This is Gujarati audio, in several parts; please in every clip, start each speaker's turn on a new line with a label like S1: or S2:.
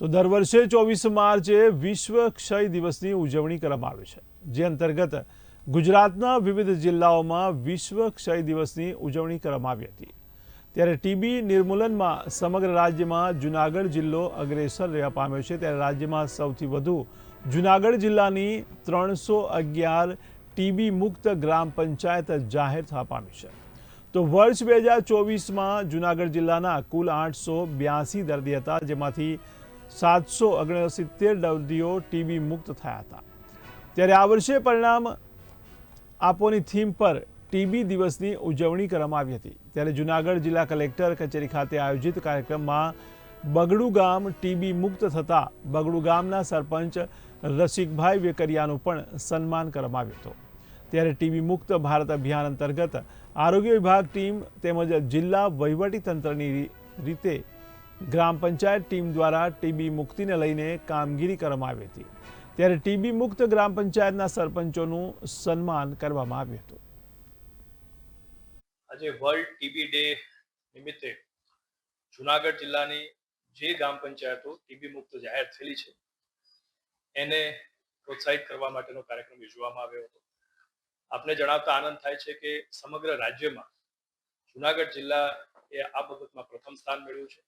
S1: તો દર વર્ષે ચોવીસ માર્ચે વિશ્વ ક્ષય દિવસની ઉજવણી કરવામાં આવે છે. જે અંતર્ગત ગુજરાતના વિવિધ જિલ્લાઓમાં વિશ્વ ક્ષય દિવસની ઉજવણી કરવામાં આવી હતી. ત્યારે ટીબી નિર્મૂલનમાં સમગ્ર રાજ્યમાં જુનાગઢ જિલ્લો અગ્રેસર રહેવા પામ્યો છે. ત્યારે રાજ્યમાં સૌથી વધુ જુનાગઢ જિલ્લાની ત્રણસો અગિયાર ટીબી મુક્ત ગ્રામ પંચાયત જાહેર થવા પામી છે. તો વર્ષ બે હજાર ચોવીસમાં જુનાગઢ જિલ્લાના કુલ આઠસો બ્યાસી દર્દી હતા, જેમાંથી સાતસો ઓગણસિત્તેર દર્દીઓ ટીબી મુક્ત થયા હતા. ત્યારે આ વર્ષે પરિણામ આપોની થીમ પર ટીબી દિવસની ઉજવણી કરવામાં આવી હતી. ત્યારે જુનાગઢ જિલ્લા કલેક્ટર કચેરી ખાતે આયોજિત કાર્યક્રમમાં બગડુ ગામ ટીબી મુક્ત થતાં બગડુ ગામના સરપંચ રસિકભાઈ વેકરિયાનું પણ સન્માન કરવામાં આવ્યું હતું. ત્યારે ટીબી મુક્ત ભારત અભિયાન અંતર્ગત આરોગ્ય વિભાગ ટીમ તેમજ જિલ્લા વહીવટી તંત્રની રીતે ગ્રામ પંચાયત ટીમ દ્વારા ટીબી મુક્તિને લઈને કામગીરી કરવામાં આવી હતી. ત્યારે ટીબી મુક્ત ગ્રામ પંચાયતના સરપંચોનું સન્માન કરવામાં આવ્યું હતું.
S2: આજે વર્લ્ડ ટીબી ડે નિમિત્તે જુનાગઢ જિલ્લાની જે ગ્રામ પંચાયતો ટીબી મુક્ત જાહેર થયેલી છે, એને પ્રોત્સાહિત કરવા માટેનો કાર્યક્રમ યોજવામાં આવ્યો હતો. આપને જણાવતા આનંદ થાય છે કે સમગ્ર રાજ્યમાં જુનાગઢ જિલ્લા એ આ બાબતમાં પ્રથમ સ્થાન મેળવ્યું છે.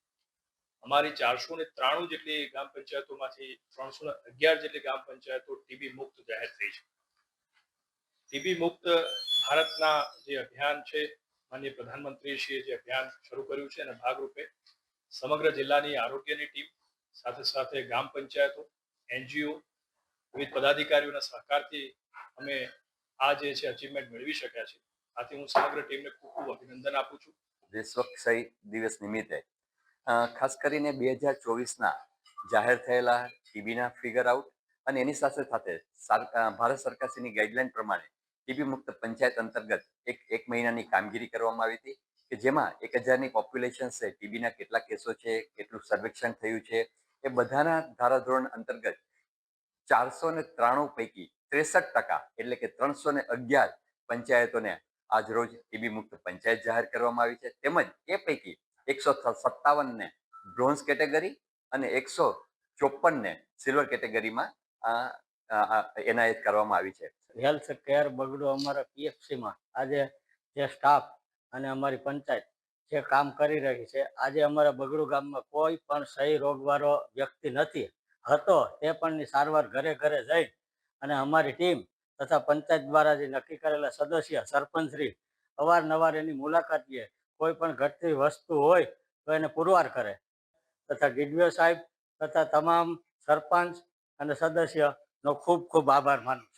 S2: અમારી ચારસો ને ત્રાણું જેટલી ગ્રામ પંચાયતોમાંથી ત્રણસો ને અગિયાર જેટલી ગ્રામ પંચાયતો ટીબી મુક્ત જાહેર થઈ છે. ટીબી મુક્ત ભારતના જે અભિયાન છે, માનનીય પ્રધાનમંત્રીશ્રીએ જે અભિયાન શરૂ કર્યું છે અને ભાગરૂપે સમગ્ર જિલ્લાની આરોગ્યની ટીમ, સાથે સાથે ગ્રામ પંચાયતો, એનજીઓ, વિવિધ પદાધિકારીઓના સહકારથી અમે આ જે છે અચીવમેન્ટ મેળવી શક્યા છે. આથી હું સમગ્ર ટીમને ખૂબ ખૂબ અભિનંદન આપું છું.
S3: વિશ્વ દિવસ નિમિત્તે ખાસ કરીને બે હજાર ચોવીસના જાહેર થયેલા ટીબીના ફિગર આઉટ અને એની સાથે સાથે ભારત સરકારશ્રીની ગાઈડલાઈન પ્રમાણે ટીબી મુક્ત પંચાયત અંતર્ગત એક એક મહિનાની કામગીરી કરવામાં આવી હતી કે જેમાં એક હજારની પોપ્યુલેશન છે ટીબીના કેટલા કેસો છે, કેટલું સર્વેક્ષણ થયું છે, એ બધાના ધારાધોરણ અંતર્ગત ચારસો ને ત્રાણું પૈકી ત્રેસઠ ટકા એટલે કે ત્રણસો ને અગિયાર પંચાયતોને આજરોજ ટીબી મુક્ત પંચાયત જાહેર કરવામાં આવી છે. તેમજ એ પૈકી એકસો સત્તાવનને બ્રોન્ઝ કેટેગરી અને એકસો ચોપનને સિલ્વર કેટેગરીમાં એનાયત કરવામાં આવી છે.
S4: હેલ્થ કેર બગડો અમારા પીએફસીમાં આજે જે સ્ટાફ અને અમારી પંચાયત જે કામ કરી રહી છે, આજે અમારા બગડુ ગામમાં કોઈ પણ સહી રોગવાળો વ્યક્તિ નથી. હતો તે પણની સારવાર ઘરે ઘરે જઈ અને અમારી ટીમ તથા પંચાયત દ્વારા જે નક્કી કરેલા સદસ્ય સરપંચશ્રી અવારનવાર એની મુલાકાત લે કોઈ પણ ઘટતી વસ્તુ હોય તો એને પુરવાર કરે. તથા ડીડીઓ સાહેબ તથા તમામ સરપંચ અને સદસ્યનો ખૂબ ખૂબ આભાર માનું